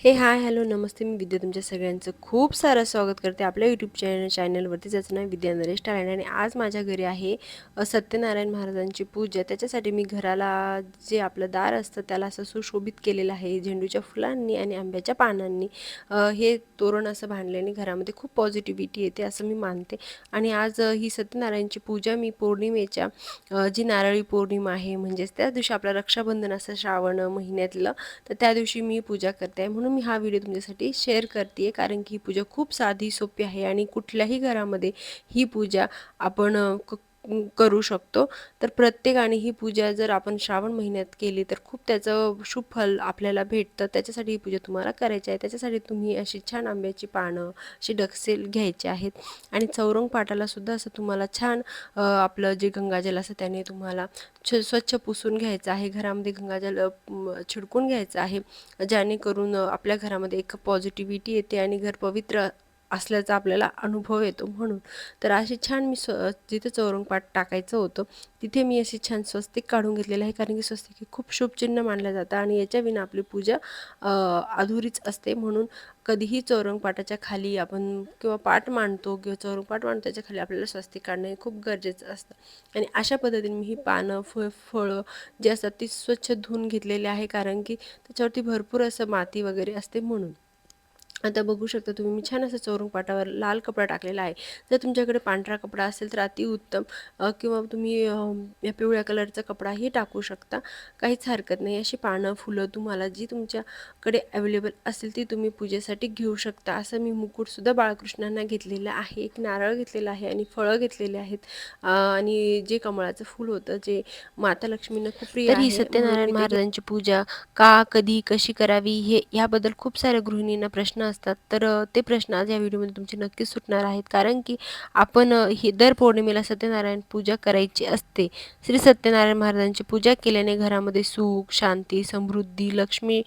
हे hi hello नमस्ते मी विद्या तुमच्या सगळ्यांचं खूप सारं स्वागत करते आपल्या यूट्यूब चॅनल चॅनलवरती ज्याचं नाव विद्या नरेश टाळाणे आणि आज माझ्या घरी आहे सत्यनारायण महाराजांची पूजा. त्याच्यासाठी मी घराला जे आपलं दार असतं त्याला असं सुशोभित केलेलं आहे झेंडूच्या फुलांनी आणि आंब्याच्या पानांनी. हे तोरण असं बांधल्याने घरामध्ये खूप पॉझिटिव्हिटी येते असं मी मानते. आणि आज ही सत्यनारायणची पूजा मी पौर्णिमेच्या जी नारळी पौर्णिमा आहे म्हणजेच त्या दिवशी आपलं रक्षाबंधन असं श्रावण महिन्यातलं तर त्या दिवशी मी पूजा करते. आहे म्हणून मी हा व्हिडिओ तुमच्यासाठी शेअर करते आहे कारण की ही पूजा खूप साधी सोपी आहे आणि कुठल्याही घरामध्ये ही पूजा आपण क करू शकतो. तर प्रत्येकाने ही पूजा जर आपण श्रावण महिन्यात केली तर खूप त्याचं शुभ फल आपल्याला भेटतं. त्याच्यासाठी ही पूजा तुम्हाला करायची आहे. त्याच्यासाठी तुम्ही अशी छान आंब्याची पानं अशी डक्सेल घ्यायचे आहेत. आणि चौरंग पाटाला सुद्धा असं तुम्हाला छान आपलं जे गंगाजल असं त्याने तुम्हाला छ स्वच्छ पुसून घ्यायचं आहे. घरामध्ये गंगाजल छिडकून घ्यायचं आहे. जेणेकरून आपल्या घरामध्ये एक पॉझिटिव्हिटी येते आणि घर पवित्र असल्याचा आपल्याला अनुभव येतो म्हणून. तर अशी छान मी स्व जिथे चौरंगपाट टाकायचं होतं तिथे मी अशी छान स्वस्तिक काढून घेतलेलं आहे. कारण की स्वस्तिक हे खूप शुभचिन्ह मानलं जातं आणि याच्या विना आपली पूजा अधुरीच असते. म्हणून कधीही चौरंगपाटाच्या खाली आपण किंवा पाट मांडतो किंवा चौरंगपाट मांडतो त्याच्याखाली आपल्याला स्वस्तिक काढणं हे खूप गरजेचं असतं. आणि अशा पद्धतीने मी ही पानं फळ फळं जी असतात ती स्वच्छ धुवून घेतलेली आहे. कारण की त्याच्यावरती भरपूर असं माती वगैरे असते म्हणून. आता बघू शकता तुम्ही मी छान असं चौरंग पाटावर लाल कपडा टाकलेला आहे. जर तुमच्याकडे पांढरा कपडा असेल तर अतिउत्तम किंवा तुम्ही पिवळ्या कलरचा कपडाही टाकू शकता. काहीच हरकत नाही अशी पानं फुलं तुम्हाला जी तुमच्याकडे अवेलेबल असेल ती तुम्ही पूजेसाठी घेऊ शकता. असं मी मुकुटसुद्धा बाळकृष्णांना घेतलेलं आहे एक नारळ घेतलेला आहे आणि फळं घेतलेले आहेत. आणि जे कमळाचं फूल होतं जे माता लक्ष्मींना खूप प्रिय ही सत्यनारायण महाराजांची पूजा का कधी कशी करावी हे याबद्दल खूप साऱ्या गृहिणींना प्रश्न असतात तर ते प्रश्न आज या व्हिडिओमध्ये तुमचे नक्कीच सुटणार आहेत. कारण की आपण ही दर पौर्णिमेला सत्यनारायण पूजा करायची असते. श्री सत्यनारायण महाराजांची पूजा केल्याने घरामध्ये सुख शांती समृद्धी लक्ष्मी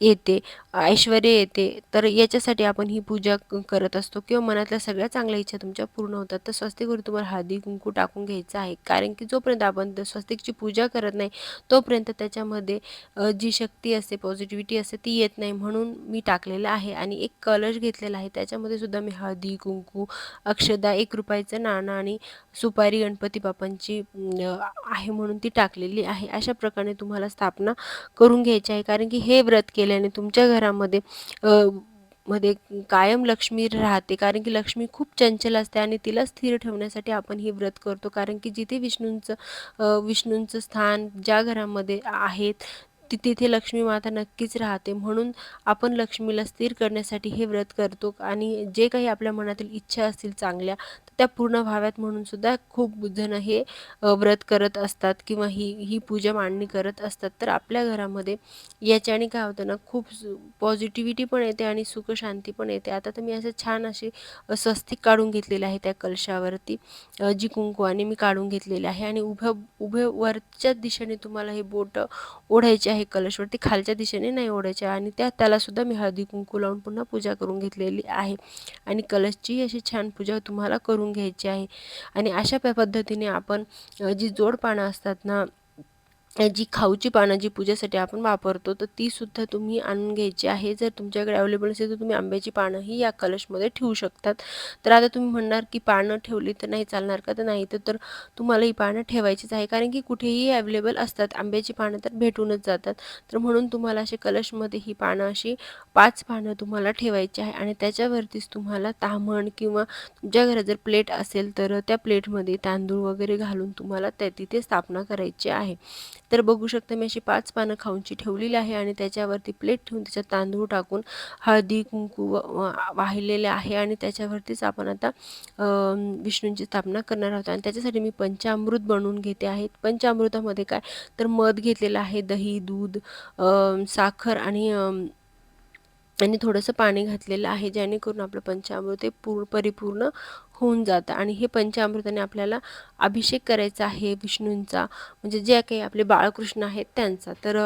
येते. ऐश्वर येते तर याच्यासाठी आपण ही पूजा क- करत असतो किंवा मनातल्या सगळ्या चांगल्या इच्छा तुमच्या पूर्ण होतात. तर स्वस्तिकवर तुम्हाला हळदी कुंकू टाकून घ्यायचं आहे. कारण की जोपर्यंत आपण स्वस्तिकची पूजा करत नाही तोपर्यंत त्याच्यामध्ये जी शक्ती असते पॉझिटिव्हिटी असते ती येत नाही म्हणून मी टाकलेलं आहे. आणि एक कलश घेतलेला आहे. त्याच्यामध्ये सुद्धा मी हळदी कुंकू अक्षदा एक रुपयाचं नाणं आणि सुपारी गणपती बाप्पांची आहे म्हणून ती टाकलेली आहे. अशा प्रकारे तुम्हाला स्थापना करून घ्यायची आहे. कारण की हे व्रत केल्याने तुमच्या घरामध्ये मध्ये कायम लक्ष्मी राहते. कारण की लक्ष्मी खूप चंचल असते आणि तिला स्थिर ठेवण्यासाठी आपण हे व्रत करतो. कारण की जिथे विष्णूंचं विष्णूंचं स्थान ज्या घरामध्ये आहेत ती तिथे लक्ष्मी माता नक्कीच राहते. म्हणून आपण लक्ष्मीला स्थिर करण्यासाठी हे व्रत करतो आणि जे काही आपल्या मनातील इच्छा असतील चांगल्या तर त्या पूर्ण व्हाव्यात म्हणून सुद्धा खूप जण हे व्रत करत असतात किंवा ही ही पूजा मांडणी करत असतात. तर आपल्या घरामध्ये याच्याने काय होतं ना खूप पॉझिटिव्हिटी पण येते आणि सुखशांती पण येते. आता तर मी असं छान अशी स्वस्तिक काढून घेतलेले आहे त्या कलशावरती. अ, जी कुंकवाने मी काढून घेतलेली आहे आणि उभ्या उभ्या वरच्या दिशेने तुम्हाला हे बोट ओढायचे आहे. कलशवरती खालच्या दिशेने नाही ओढायचे. आणि त्या त्यालासुद्धा मी हळदी कुंकू लावून पुन्हा पूजा करून घेतलेली आहे. आणि कलशची अशी छान पूजा तुम्हाला करून घ्यायची आहे. आणि अशा पद्धतीने आपण जी जोड पानं असतात ना जी खाऊची पानं जी पूजेसाठी आपण वापरतो तर ती सुद्धा तुम्ही आणून घ्यायची आहे. जर तुमच्याकडे अवेलेबल असेल तर तुम्ही आंब्याची पानंही या कलशमध्ये ठेवू शकतात. तर आता तुम्ही म्हणणार की पानं ठेवली तर नाही चालणार का? तर नाही. तर तर तुम्हाला ही पानं ठेवायचीच आहे. कारण की कुठेही अवेलेबल असतात आंब्याची पानं तर भेटूनच जातात. तर म्हणून तुम्हाला असे कलशमध्ये ही पानं अशी पाच पानं तुम्हाला ठेवायची आहे. आणि त्याच्यावरतीच तुम्हाला ताम्हण किंवा तुमच्या घरात जर प्लेट असेल तर त्या प्लेटमध्ये तांदूळ वगैरे घालून तुम्हाला त्या तिथे स्थापना करायची आहे. तर बघू शकता मी अशी पाच पानं खाऊनची ठेवलेली आहे आणि त्याच्यावरती प्लेट ठेवून त्याच्यात तांदूळ टाकून हळदी कुंकू व- वाहिलेले आहे आणि त्याच्यावरतीच आपण आता विष्णूंची स्थापना करणार आहोत. आणि त्याच्यासाठी मी पंचामृत बनवून घेते आहे. पंचामृतामध्ये काय? तर मध घेतलेलं आहे दही दूध साखर आणि आणि थोडंसं पाणी घातलेलं आहे जेणेकरून आपलं पंचामृत हे पूर्ण परिपूर्ण होऊन जातं. आणि हे पंचामृताने आपल्याला अभिषेक करायचा आहे विष्णूंचा म्हणजे जे काही आपले बाळकृष्ण आहेत त्यांचा. तर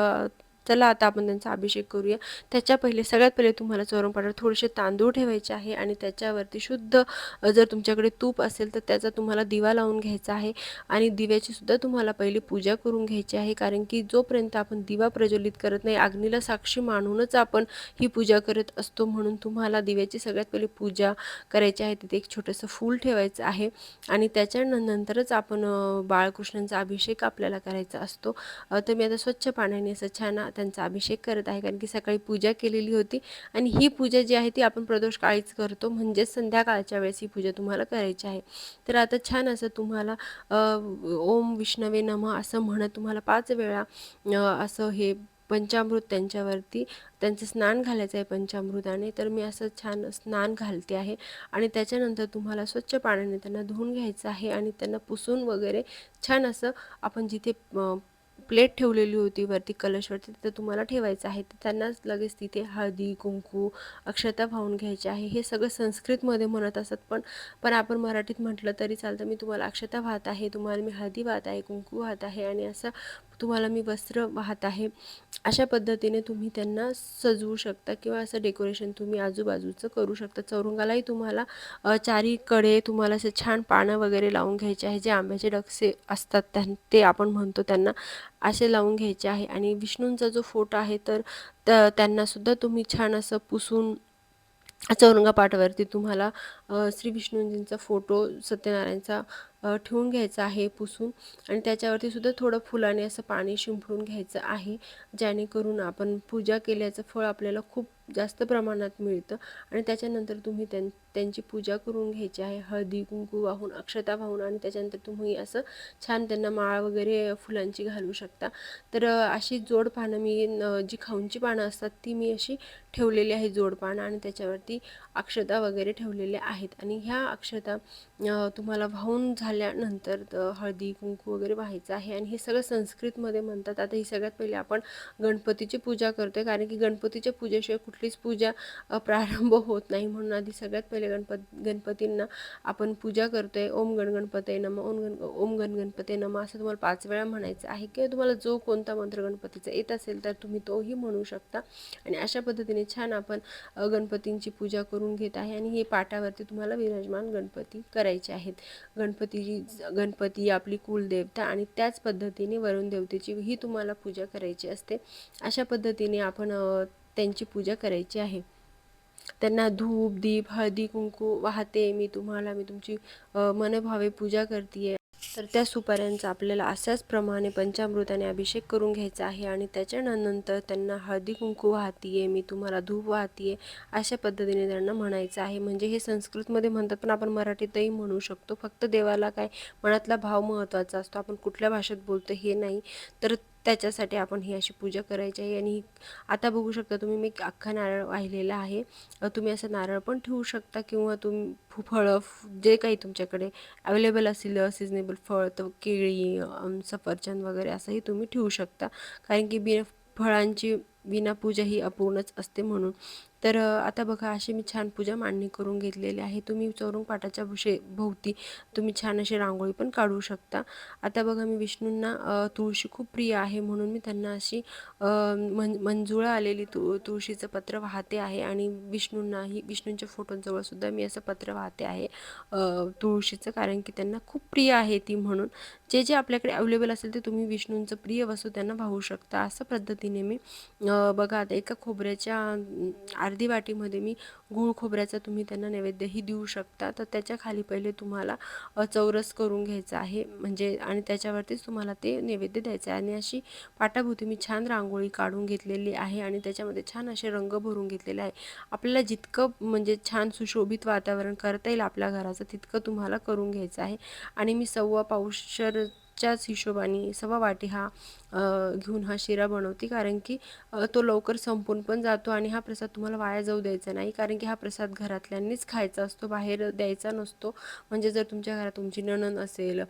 चला आता आपण त्यांचा अभिषेक करूया. त्याच्या पहिले सगळ्यात पहिले तुम्हाला चौरंगपाटावर थोडेसे तांदूळ ठेवायचे आहे आणि त्याच्यावरती शुद्ध जर तुमच्याकडे तूप असेल तर त्याचा तुम्हाला दिवा लावून घ्यायचा आहे आणि दिव्याची सुद्धा तुम्हाला पहिली पूजा करून घ्यायची आहे. कारण की जोपर्यंत आपण दिवा प्रज्वलित करत नाही अग्नीला साक्षी मानूनच आपण ही पूजा करत असतो म्हणून तुम्हाला दिव्याची सगळ्यात पहिली पूजा करायची आहे. तिथे एक छोटंसं फूल ठेवायचं आहे आणि त्याच्यानंतरच आपण बाळकृष्णांचा अभिषेक आपल्याला करायचा असतो. तर मी आता स्वच्छ पाण्याने असं छान त्यांचा अभिषेक करत आहे. कारण की सकाळी पूजा केलेली होती आणि ही पूजा जी आहे ती आपण प्रदोष काळीच करतो. म्हणजेच संध्याकाळच्या वेळेस ही पूजा तुम्हाला करायची आहे. तर आता छान असं तुम्हाला ओम विष्णवे नमः असं म्हणत तुम्हाला पाच वेळा असं हे पंचामृत त्यांच्यावरती त्यांचं स्नान घालायचं आहे पंचामृताने. तर मी असं छान स्नान घालते आहे आणि त्याच्यानंतर तुम्हाला स्वच्छ पाण्याने त्यांना धुवून घ्यायचं आहे आणि त्यांना पुसून वगैरे छान असं आपण जिथे प्लेट ठेवलेली होती वरती कलशवरती तिथं तुम्हाला ठेवायचं आहे. तर त्यांनाच लगेच तिथे हळदी कुंकू अक्षता वाहून घ्यायचे आहे. हे सगळं संस्कृतमध्ये म्हणत असत पण पण आपण मराठीत म्हटलं तरी चालतं. मी तुम्हाला अक्षता वाहत आहे तुम्हाला मी हळदी वाहत आहे कुंकू वाहत आहे आणि असं तुम्हाला मी वस्त्र वाहत आहे. अशा पद्धतीने तुम्ही त्यांना सजवू शकता किंवा असं डेकोरेशन तुम्ही आजूबाजूचं करू शकता. चौरंगालाही तुम्हाला चारीकडे तुम्हाला असं छान पानं वगैरे लावून घ्यायचे आहे. जे आंब्याचे डक्से असतात त्यां ते आपण म्हणतो त्यांना असे लावून घ्यायचे आहे. आणि विष्णूंचा जो फोटो आहे तर त त्यांनासुद्धा तुम्ही छान असं पुसून चौरंगापाटावरती तुम्हाला श्री विष्णूंजींचा फोटो सत्यनारायणचा ठेवून घ्यायचं आहे पुसून आणि त्याच्यावरती सुद्धा थोडं फुलाने असं पाणी शिंपडून घ्यायचं आहे जेणेकरून आपण पूजा केल्याचं फळ आपल्याला खूप जास्त प्रमाणात मिळतं. आणि त्याच्यानंतर तुम्ही त्यां त्यांची पूजा करून घ्यायची आहे. हळदी कुंकू वाहून अक्षता वाहून आणि त्याच्यानंतर तुम्ही असं छान त्यांना माळ वगैरे फुलांची घालू शकता. तर अशी जोड पानं मी जी खाऊंची पानं असतात ती मी अशी ठेवलेली आहे जोडपानं आणि त्याच्यावरती अक्षता वगैरे ठेवलेल्या आहेत. आणि ह्या अक्षता तुम्हाला वाहून झाल्यानंतर हळदी कुंकू वगैरे व्हायचं आहे. आणि हे सगळं संस्कृतमध्ये म्हणतात. आता ही सगळ्यात पहिले आपण गणपतीची पूजा करतोय. कारण की गणपतीच्या पूजेशिवाय कुठलीच पूजा प्रारंभ होत नाही म्हणून आधी सगळ्यात पहिले गणपत गणपतींना आपण पूजा करतोय. ओम गण गणपते नम ओम गण ओम गण गणपते नम असं तुम्हाला पाच वेळा म्हणायचं आहे किंवा तुम्हाला जो कोणता मंत्र गणपतीचा येत असेल तर तुम्ही तोही म्हणू शकता. आणि अशा पद्धतीने छान आपण गणपतींची पूजा करून घेत आहे आणि हे पाटावरती तुम्हाला विराजमान गणपती करायचे आहेत. गणपती गणपती आपली कुलदेवता आणि त्याच पद्धतीने वरुण देवतेची ही तुम्हाला पूजा करायची असते. अशा पद्धतीने आपण त्यांची पूजा करायची आहे. त्यांना धूप दीप हळदी कुंकू वाहते. मी तुम्हाला मी तुमची मनभावे पूजा करते तर त्या सुपाऱ्यांचा आपल्याला अशाच प्रमाणे पंचामृताने अभिषेक करून घ्यायचा आहे आणि त्याच्यानंतर त्यांना हळदी कुंकू वाहतीये. मी तुम्हाला धूप वाहतीये अशा पद्धतीने त्यांना म्हणायचं आहे. म्हणजे हे संस्कृतमध्ये म्हणतात पण आपण मराठीतही म्हणू शकतो. फक्त देवाला काय मनातला भाव महत्त्वाचा असतो. आपण कुठल्या भाषेत बोलतो हे नाही. तर त्याच्यासाठी आपण ही अशी पूजा करायची आहे. आणि आता बघू शकता तुम्ही मी एक अख्खा नारळ वाहिलेला आहे. तुम्ही असं नारळ पण ठेवू शकता किंवा तुम्ही फु- फळं जे काही तुमच्याकडे अवेलेबल असेल सिजनेबल फळ तर केळी सफरचंद वगैरे असंही तुम्ही ठेवू शकता. कारण की बिना फळांची विना पूजा ही अपूर्णच असते म्हणून. तर आता बघा अशी मी छान पूजा मांडणी करून घेतलेली आहे. तुम्ही चौरंग पाटाच्या भुशे भोवती तुम्ही छान अशी रांगोळी पण काढू शकता. आता बघा मी विष्णूंना तुळशी खूप प्रिय आहे म्हणून मी त्यांना अशी मं मन आलेली तु तुळशीचं पत्र वाहते आहे आणि विष्णूंनाही विष्णूंच्या फोटोजवळसुद्धा मी असं पत्र वाहते आहे. तुळशीचं कारण की त्यांना खूप प्रिय आहे ती म्हणून. जे जे आपल्याकडे अवेलेबल असेल ते तुम्ही विष्णूंचं प्रिय वस्तू त्यांना वाहू शकता. असं पद्धतीने मी बघा आता एका खोबऱ्याच्या अर्धी वाटीमध्ये मी गूळ खोबऱ्याचा तुम्ही त्यांना नैवेद्यही देऊ शकता. तर त्याच्याखाली पहिले तुम्हाला चौरस करून घ्यायचं आहे. म्हणजे आणि त्याच्यावरतीच तुम्हाला ते नैवेद्य द्यायचं आहे. आणि अशी पाटाभूती मी छान रांगोळी काढून घेतलेली आहे आणि त्याच्यामध्ये छान असे रंग भरून घेतलेले आहे. आपल्याला जितकं म्हणजे छान सुशोभित वातावरण करता येईल आपल्या घराचं तितकं तुम्हाला करून घ्यायचं आहे. आणि मी सव्वा च्याच हिशोबाने सव्वा वाटी हा घेऊन हा शिरा बनवते. कारण की तो लवकर संपून पण जातो आणि हा प्रसाद तुम्हाला वाया जाऊ द्यायचा नाही. कारण की हा प्रसाद घरातल्यांनीच खायचा असतो बाहेर द्यायचा नसतो. म्हणजे जर तुमच्या घरात तुमची नणन असेल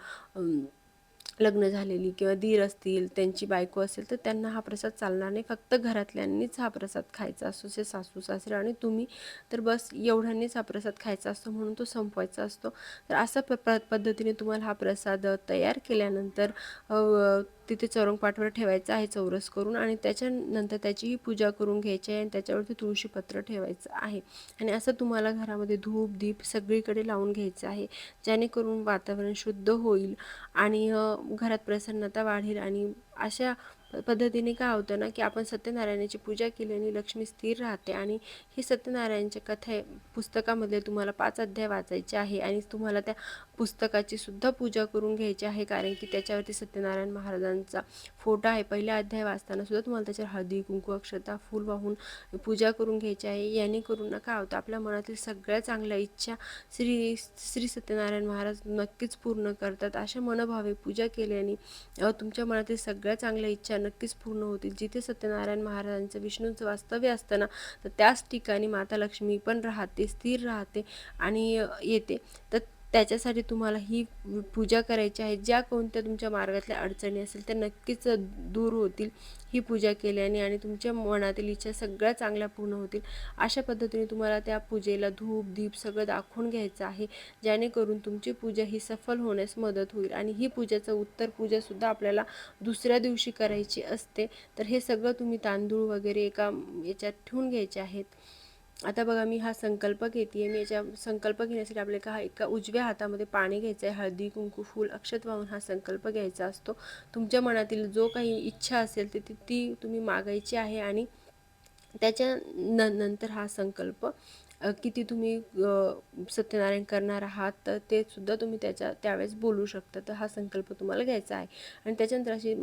लग्न झालेली किंवा दीर असतील त्यांची बायको असेल तर त्यांना हा प्रसाद चालणार नाही. फक्त घरातल्यांनीच हा प्रसाद खायचा असतो जे सासू सासरे आणि तुम्ही. तर बस एवढ्यांनीच हा प्रसाद खायचा असतो म्हणून तो संपवायचा असतो. तर अशा प प- पद्धतीने तुम्हाला हा प्रसाद तयार केल्यानंतर तिथे चौरंग पाठवर ठेवायचं आहे चौरस करून आणि त्याच्यानंतर त्याचीही पूजा करून घ्यायची आहे आणि त्याच्यावरती तुळशीपत्र ठेवायचं आहे. आणि असं तुम्हाला घरामध्ये धूप दीप सगळीकडे लावून घ्यायचं आहे. जेणेकरून वातावरण शुद्ध होईल आणि घरात प्रसन्नता वाढेल आणि अशा पद्धतीने काय होतं ना की आपण सत्यनारायणाची पूजा केल्याने लक्ष्मी स्थिर राहते आणि ही सत्यनारायणच्या कथा पुस्तकामधले तुम्हाला पाच अध्याय वाचायचे आहे आणि तुम्हाला त्या पुस्तकाची सुद्धा पूजा करून घ्यायची आहे कारण की त्याच्यावरती सत्यनारायण महाराजांचा फोटो आहे. पहिला अध्याय वाचताना सुद्धा तुम्हाला त्याच्यावर हळदी कुंकू अक्षता फूल वाहून पूजा करून घ्यायची आहे. याने करून ना काय होतं आपल्या मनातील सगळ्या चांगल्या इच्छा श्री श्री सत्यनारायण महाराज नक्कीच पूर्ण करतात. अशा मनोभावे पूजा केल्याने तुमच्या मनातील सगळ्या चांगल्या इच्छा नक्कीच पूर्ण होतील. जिथे सत्यनारायण महाराजांचं विष्णूंचं वास्तव्य असतं ना तर त्याच ठिकाणी माता लक्ष्मी पण राहते स्थिर राहते आणि येते. तर त्याच्यासाठी तुम्हाला ही पूजा करायची आहे. ज्या कोणत्या तुमच्या मार्गातल्या अडचणी असेल त्या नक्कीच दूर होतील ही पूजा केल्याने आणि तुमच्या मनातील इच्छा सगळ्या चांगल्या पूर्ण होतील. अशा पद्धतीने तुम्हाला त्या पूजेला धूप दीप सगळं दाखवून घ्यायचं आहे. जेणेकरून तुमची पूजा ही सफल होण्यास मदत होईल आणि ही पूजेचं उत्तर पूजासुद्धा आपल्याला दुसऱ्या दिवशी करायची असते. तर हे सगळं तुम्ही तांदूळ वगैरे एका याच्यात ठेवून घ्यायचे आहेत. आता बघा मी हा संकल्प घेते मी याच्या संकल्प घेण्यासाठी आपल्याला का एका उजव्या हातामध्ये पाणी घ्यायचं आहे हळदी कुंकू फूल अक्षत वाहून हा संकल्प घ्यायचा असतो. तुमच्या मनातील जो काही इच्छा असेल ते ती ती तुम्ही मागायची आहे आणि त्याच्या न नंतर हा संकल्प किती तुम्ही सत्यनारायण करणार आहात तर ते सुद्धा तुम्ही त्याच्या त्यावेळेस बोलू शकता. तर हा संकल्प तुम्हाला घ्यायचा आहे. आणि त्याच्यानंतर अशी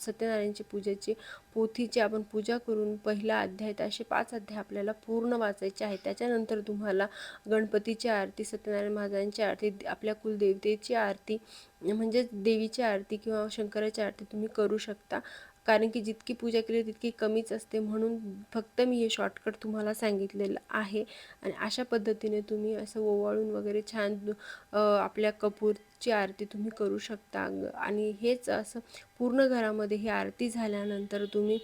सत्यनारायणची पूजेची पोथीची आपण पूजा करून पहिला अध्याय तर असे पाच अध्याय आपल्याला पूर्ण वाचायचे आहे त्याच्यानंतर तुम्हाला गणपतीची आरती सत्यनारायण महाराजांची आरती आपल्या कुलदेवतेची आरती म्हणजेच देवीची आरती किंवा शंकराची आरती तुम्ही करू शकता. कारण की जितकी पूजा केली तितकी कमीच असते. म्हणून फक्त मी हे शॉर्टकट तुम्हाला सांगितलेलं आहे. आणि अशा पद्धतीने तुम्ही असं ओवाळून वगैरे छान आपल्या कपूरची आरती तुम्ही करू शकता. आणि हेच असं पूर्ण घरामध्ये ही आरती झाल्यानंतर तुम्ही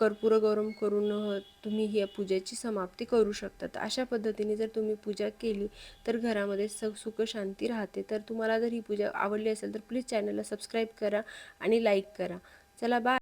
कर्पूर गौरम करून तुम्ही ही पूजेची समाप्ती करू शकता अशा पद्धतीने जर तुम्ही पूजा केली तर घरामध्ये स सुख शांती राहते. तर तुम्हाला जर ही पूजा आवडली असेल तर प्लीज चॅनलला सबस्क्राईब करा आणि लाईक करा. चला बाय